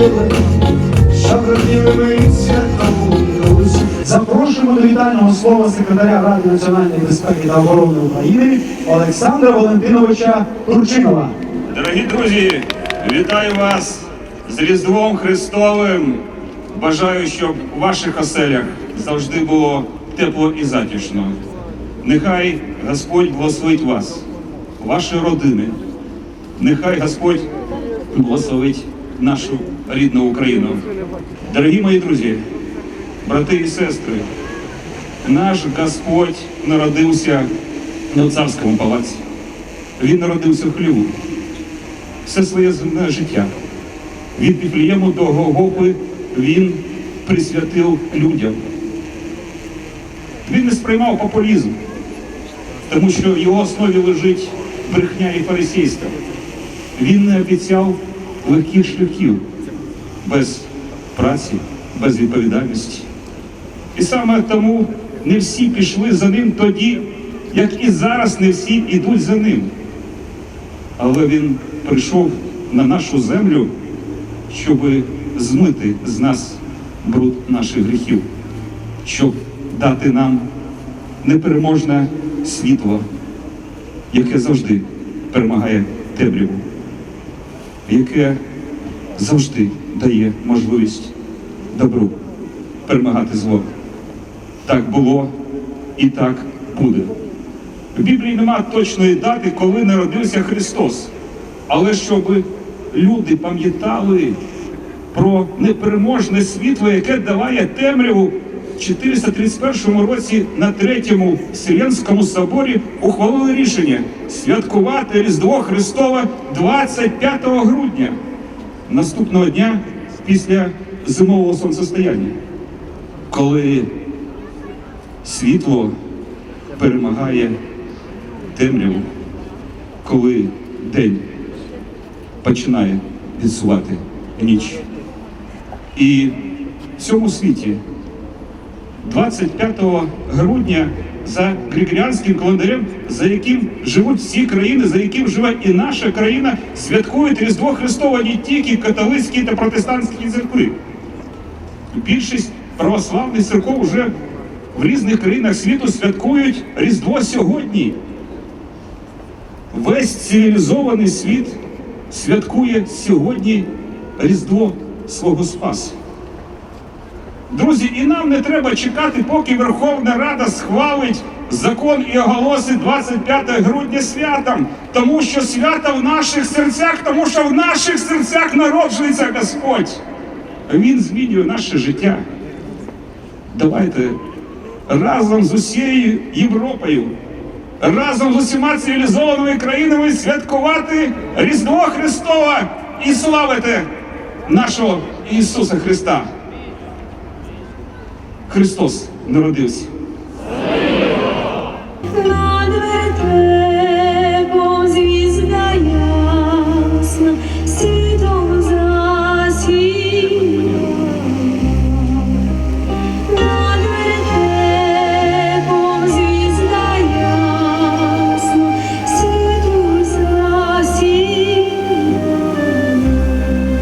світли, що ми святому Запрошуємо до вітального слова секретаря Ради національної безпеки та оборони України Олександра Валентиновича Турчинова. Дорогі друзі, вітаю вас з Різдвом Христовим. Бажаю, щоб у ваших оселях завжди було тепло і затишно. Нехай Господь благословить вас, ваші родини. Нехай Господь благословить нашу рідну Україну. Дорогі мої друзі, брати і сестри, наш Господь народився не у царському палаці. Він народився в хліву все своє земне життя. Від Віфлієму до Голгофи він присвятив людям. Він не сприймав популізм, тому що в його основі лежить брехня і фарисейство. Він не обіцяв легких шляхів. Без праці, без відповідальності. І саме тому не всі пішли за ним тоді, як і зараз не всі йдуть за ним. Але він прийшов на нашу землю, щоб змити з нас бруд наших гріхів, щоб дати нам непереможне світло, яке завжди перемагає темряву, яке завжди дає можливість добру перемагати зло. Так було і так буде. В Біблії немає точної дати, коли народився Христос. Але щоб люди пам'ятали про непереможне світло, яке даває темряву 431 році на третьому Вселенському соборі ухвалили рішення святкувати Різдво Христове 25 грудня, наступного дня після зимового сонцестояння, коли світло перемагає темряву, коли день починає відсувати ніч. І в цьому світі 25 грудня за григоріанським календарем, за яким живуть всі країни, за яким живе і наша країна, святкують Різдво Христове не тільки католицькі та протестантські церкви. Більшість православних церков вже в різних країнах світу святкують Різдво сьогодні. Весь цивілізований світ святкує сьогодні Різдво свого Спасу. Друзі, і нам не треба чекати, поки Верховна Рада схвалить закон і оголосить 25 грудня святом, тому що свято в наших серцях, тому що в наших серцях народжується Господь. Він змінює наше життя. Давайте разом з усією Європою разом з усіма цивілізованими країнами святкувати Різдво Христове і славити нашого Ісуса Христа. Христос народився. На